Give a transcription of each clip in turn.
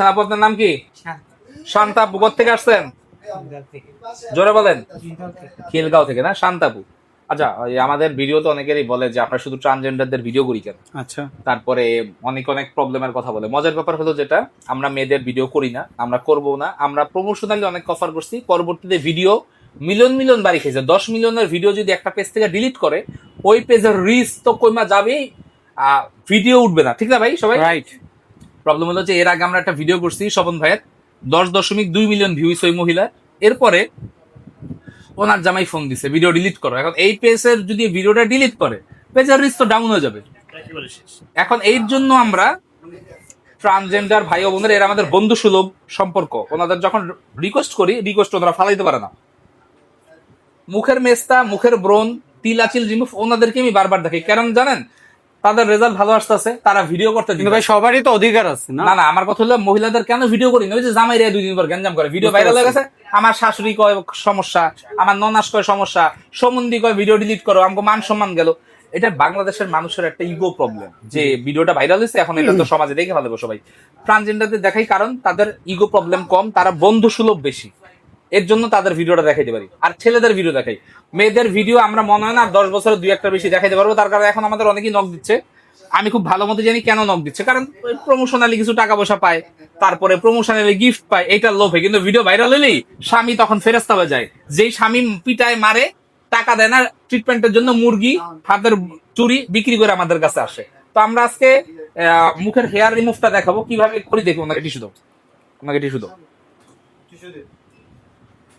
আপনার নাম কি? শান্তা আপু থেকে আসছেন? জোরে বলেন। খিলগাঁও থেকে না? শান্তাপু। আচ্ছা আমাদের ভিডিওতে অনেকেরই বলে যে আমরা শুধু ট্রান্সজেন্ডারদের ভিডিও করি কেন? আচ্ছা। তারপরে অনেক অনেক প্রবলেমের কথা বলে। মজার ব্যাপার হলো যেটা আমরা মেয়েদের ভিডিও করি না আমরা করব না। আমরা প্রমোশনালি অনেক অফার করছি পরবর্তীতে ভিডিও মিলিয়ন মিলিয়ন বাড়ি খেয়েছে। দশ মিলিয়নের ভিডিও যদি একটা পেজ থেকে ডিলিট করে ওই পেজের রিচ তো কইমা যাবেই ভিডিও উঠবে না। ঠিক না ভাই সবাই? রাইট প্রবলেম হলো যে এর আগে আমরা একটা ভিডিও করছি স্বপন ভাইয়ের। দশ দশমিক দুই মিলিয়ন ভিউস ওই মহিলা এরপরে ওনার জামাই ফোন দিছে ভিডিও ডিলিট করো। এখন এই পেজের যদি ভিডিওটা ডিলিট করে পেজের রিস্ক তো ডাউন হয়ে যাবে। এখন এর জন্য আমরা ট্রান্সজেন্ডার ভাই ও বোনের এরা আমাদের বন্ধু সুলভ সম্পর্ক। ওনাদের যখন রিকোয়েস্ট করি রিকোয়েস্ট ওনারা ফালাইতে পারে না। মুখের মেস্তা মুখের ব্রণ তিলাচিল রিমুভ ওনাদেরকে আমি বারবার দেখি। কারণ জানেন তাদের রেজাল্ট ভালো আসতেছে তারা ভিডিও করতে কিন্তু ভাই সবারই তো অধিকার আছে না? না আমার কথা হলো মহিলাদের কেন ভিডিও করি না? ওই যে জামাই রে দুই দিন পর গ্যাঞ্জাম করে। ভিডিও ভাইরাল হয়ে গেছে আমার শাশুড়ি কয় সমস্যা আমার ননাস কয় সমস্যা সমন্দি কয় ভিডিও ডিলিট করো আমাকে মান সম্মান গেল। এটা বাংলাদেশের মানুষের একটা ইগো প্রবলেম যে ভিডিওটা ভাইরাল হয়েছে এখন এটা তো সমাজে দেখে ফেলব সবাই। ট্রান্সজেন্ডারদের দেখাই কারণ তাদের ইগো প্রবলেম কম তারা বন্ধু সুলভ বেশি। এর জন্য তাদের ভিডিওটা দেখাইতে পারি। আর ছেলেদের ভিডিও দেখাই। মেয়েদের ভিডিও আমরা মনে হয় না দশ বছরের দুই একটা বেশি দেখাইতে পারব। তার কারণে এখন আমাদের অনেকেই নখ দিচ্ছে। আমি খুব ভালো মতো জানি কেন নক দিচ্ছে। কারণ প্রমোশনালি কিছু টাকা পয়সা পায়, তারপরে প্রমোশনালি গিফট পায় এইটার লোভে কিন্তু ভিডিও ভাইরাল হলেই স্বামী তখন ফেরস্তা হয়ে যায়। যেই স্বামী পিটায়, মারে, টাকা দেয় না ট্রিটমেন্টের জন্য মুরগি, হাতের চুরি বিক্রি করে আমাদের কাছে আসে। তো আমরা আজকে মুখের হেয়ার রিমুভটা দেখাবো। কীভাবে করি দেখি, ওনাকে টিস্যু দাও। ওনাকে টিস্যু দাও।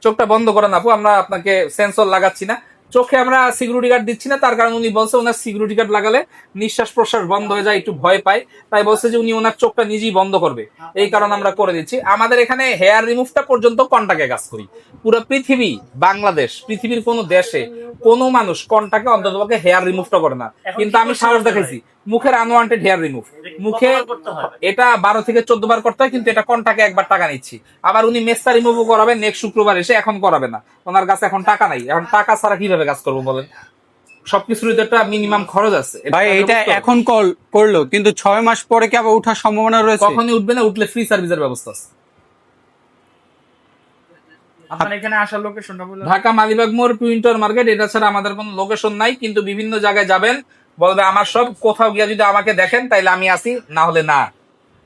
চোখটা বন্ধ করেন আপু, আমরা আপনাকে সেন্সর লাগাচ্ছি না। চোখে আমরা সিকিউরিটি গার্ড দিচ্ছি না, তার কারণ উনি বলছে ওনার সিকিউরিটি গার্ড লাগালে নিঃশ্বাস প্রশ্বাস বন্ধ হয়ে যায়, একটু ভয় পায়। তাই বলছে যে উনি ওনার চোখটা নিজেই বন্ধ করবে। এই কারণে আমরা করে দিচ্ছি। আমাদের এখানে হেয়ার রিমুভটা পর্যন্ত কন্টাকে কাজ করি। পুরো পৃথিবী, বাংলাদেশ, পৃথিবীর কোনো দেশে কোনো মানুষ কন্টাকে অন্ততপক্ষে হেয়ার রিমুভটা করে না। কিন্তু আমি সাহস দেখাইছি মুখের আনওয়ান্টেড হেয়ার রিমুভ মুখে এটা বারো থেকে চোদ্দ বার করতে হয় কিন্তু এটা কন্টাকে একবার টাকা নিচ্ছি। আবার উনি মেস্তা রিমুভও করাবেন নেক্সট শুক্রবার এসে এখন করাবে না। ওনার কাছে এখন টাকা নাই। এখন টাকা ছাড়া কীভাবে কাজ করব বলেন? সবকিছুর তো একটা মিনিমাম খরচ আছে। ভাই এটা এখন কল করল কিন্তু ছয় মাস পরে কি আবার ওঠার সম্ভাবনা রয়েছে? কখনই উঠবে না উঠলে ফ্রি সার্ভিসের ব্যবস্থা আছে। আপনার এখানে আসার লোকেশনটা ঢাকা মালিবাগ মোড় টুইন্টার মার্কেট এটা ছাড়া আমাদের কোনো লোকেশন নাই কিন্তু বিভিন্ন জায়গায় যাবেন বলবে আমার সব কোথাও গিয়ে যদি আমাকে দেখেন তাইলে আমি আসি না হলে না।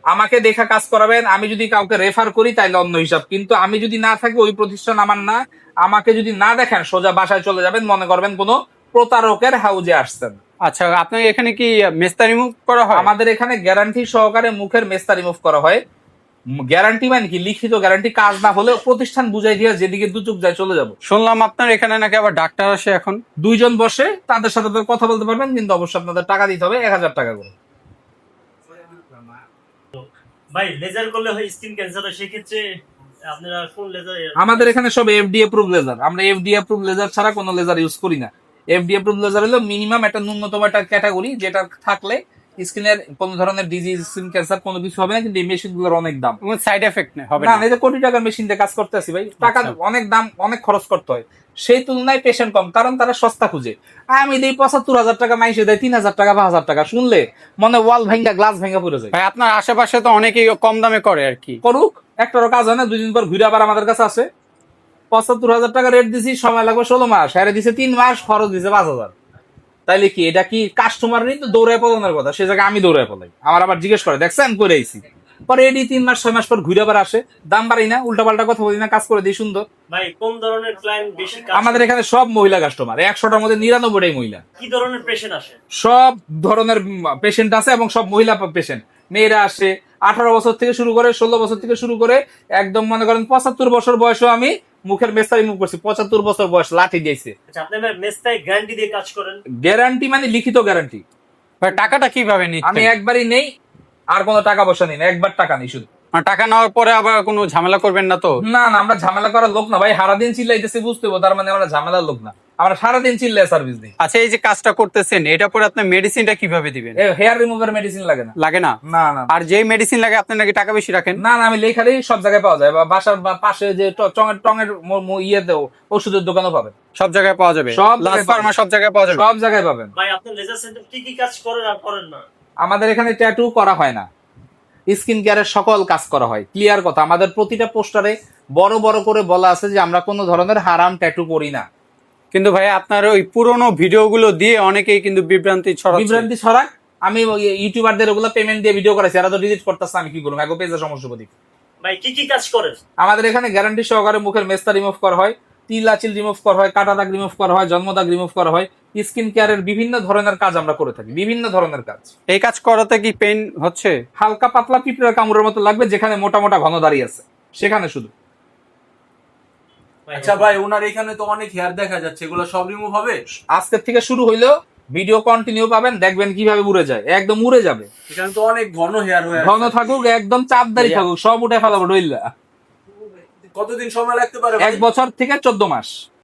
আমাকে দেখা কাজ করাবেন আমি যদি কাউকে রেফার করি তাইলে অন্য হিসাব। কিন্তু আমি যদি না থাকি ওই প্রতিষ্ঠান আমার না। আমাকে যদি না দেখেন সোজা বাসায় চলে যাবেন মনে করবেন কোনো প্রতারকের হাউজে আসছেন। আচ্ছা আপনার এখানে কি মেস্তা রিমুভ করা হয়? আমাদের এখানে গ্যারান্টি সহকারে মুখের মেস্তা রিমুভ করা হয়। গ্যারান্টি মানে কি? লিখিত গ্যারান্টি কাজ না হলে প্রতিষ্ঠান বুঝাই দিয়ে যেদিকে দুচুক যায় চলে যাব। শুনলাম আপনার এখানে নাকি আবার ডাক্তার আসে এখন। দুইজন বসে তাদের সাথে কথা বলতে পারবেন কিন্তু অবশ্যই আপনাদের টাকা দিতে হবে এক হাজার টাকা করে। ভাই লেজার করলে হয় স্কিন ক্যান্সার সেক্ষেত্রে আপনারা কোন লেজার আমাদের এখানে সব এফডি অ্যাপ্রুভ লেজার আমরা এফডি অ্যাপ্রুভ লেজার ছাড়া কোনো লেজার ইউজ করি না। এফডি অ্যাপ্রুভ লেজার হলো মিনিমাম একটা ন্যূনতম একটা ক্যাটাগরি যেটা থাকলে স্কিনের কোনো ধরনের ডিজিজ স্কিন ক্যান্সার কোনো কিছু হবে না কিন্তু এই মেশিনগুলোর অনেক দাম। সাইড এফেক্ট হবে না কোটি টাকার মেশিন দিয়ে কাজ করতে আসি ভাই টাকা আচ্ছা। অনেক দাম অনেক খরচ করতে হয়। সেই তুলনায় পেশেন্ট কম কারণ তারা সস্তা খুঁজে। আমি দিই পঁচাত্তর হাজার টাকা মাইসে দেয় তিন হাজার টাকা পাঁচ হাজার টাকা। শুনলে মনে ওয়াল ভাঙ্গা গ্লাস ভাঙ্গা পড়ে যায়। ভাই আপনার আশেপাশে তো অনেকেই কম দামে করে আর কি। করুক একটারও কাজ হয় না দুদিন পর ঘুরে আবার আমাদের কাছে আসে। পঁচাত্তর হাজার টাকা রেট দিছি সময় লাগবে ষোলো মাস হারে দিছে তিন মাস খরচ দিছে পাঁচ হাজার। তাইলে কি এটা কি কাস্টমার নেই তো দৌড়ায় পলানোর কথা? সে জায়গায় আমি দৌড়ায় পলাই। আমার আবার জিজ্ঞেস করে দেখছেন করে আইছি। পরে এডি তিন মাস ছয় মাস পর ঘুরে আবার আসে। দাম বাড়াই না উল্টা পাল্টা কথা বলি না কাজ করে দিই সুন্দর। ভাই কোন ধরনের ক্লায়েন্ট বেশি কাজ আমাদের এখানে সব মহিলা কাস্টমার একশোটার মধ্যে নিরানব্বইটাই মহিলা। কি ধরনের পেশেন্ট আসে? সব ধরনের পেশেন্ট আছে এবং সব মহিলা পেশেন্ট মেয়েরা আসে আঠারো বছর থেকে শুরু করে ষোলো বছর থেকে শুরু করে একদম মনে করেন পঁচাত্তর বছর বয়সেও আমি মুখের মেস্তারি মুখ করছি পঁচাত্তর বছর বয়স লাঠি দিয়েছে। আচ্ছা মেস্তায় গ্যারান্টি দিয়ে কাজ করেন? গ্যারান্টি মানে লিখিত গ্যারান্টি ভাই টাকাটা কীভাবে আমি একবারই নেই আর কোনো টাকা পয়সা নেই না একবার টাকা নেই শুধু। টাকা নেওয়ার পরে আবার কোনো ঝামেলা করবেন না তো? না না আমরা ঝামেলা করার লোক না ভাই হারাদিন চিল্লাইতেছি বুঝতে হবে তার মানে আমরা ঝামেলার লোক না। আমরা সারাদিন চিল্লাই সার্ভিস দিই। আচ্ছা এই যে কাজটা করতেছেন এটা পরে আপনি মেডিসিনটা কীভাবে দিবেন? হেয়ার রিমুভার মেডিসিন লাগে না। লাগে না? না না আর যেই মেডিসিন লাগে আপনি নাকি টাকা বেশি রাখেন? না না আমি লেখালেই সব জায়গায় পাওয়া যায়। বা বাসার বা পাশে যে টঙের টঙের ইয়ে দেও ওষুধের দোকানও পাবেন। সব জায়গায় পাওয়া যাবে? সব ফার্মা সব জায়গায় পাওয়া যাবে? সব জায়গায় পাবেন। ভাই আপনি লেজার সেন্টার কি কি কাজ করেন আর করেন না? আমাদের এখানে ট্যাটু করা হয় না। স্কিন কেয়ারের সকল কাজ করা হয়। ক্লিয়ার কথা। আমাদের প্রতিটা পোস্টারে বড় বড় করে বলা আছে যে আমরা কোনো ধরনের হারাম ট্যাটু করি না। কিন্তু ভাই আপনার ওই পুরোনো ভিডিওগুলো দিয়ে অনেকেই কিন্তু বিভ্রান্তি ছড়াচ্ছে। বিভ্রান্তি ছড়াক আমি ইউটিউবারদের ওগুলো পেমেন্ট দিয়ে ভিডিও করেছি এরা তো ডিলিট করতেছে আমি কি করব এক পেজে সমস্যা ভাই কি কি কাজ করেন? আমাদের এখানে গ্যারান্টি সহকারে মুখের মেস্তা রিমুভ করা হয় তিল আচিল রিমুভ করা হয় কাটা দাগ রিমুভ করা হয় জন্ম দাগ রিমুভ করা হয়। স্কিন কেয়ারের বিভিন্ন ধরনের কাজ আমরা করে থাকি বিভিন্ন ধরনের কাজ। এই কাজ করাতে কি পেন হচ্ছে? হালকা পাতলা পিঁপড়ার কামড়ের মতো লাগবে যেখানে মোটা মোটা ঘন দাঁড়িয়ে আছে সেখানে শুধু। আচ্ছা ভাই ওনার এখানে তো অনেক হেয়ার দেখা যাচ্ছে এগুলো সব রিমুভ হবে? আজকের থেকে শুরু হইল ভিডিও কন্টিনিউ পাবেন দেখবেন কীভাবে উড়ে যায় একদম উড়ে যাবে। এখানে তো অনেক ঘন হেয়ার হয়ে ঘন থাকুক একদম চাপদারি থাকুক সব উঠে ফেলাবো রইল্লা কতদিন সময় লাগতে পারে এক বছর থেকে চোদ্দ মাস।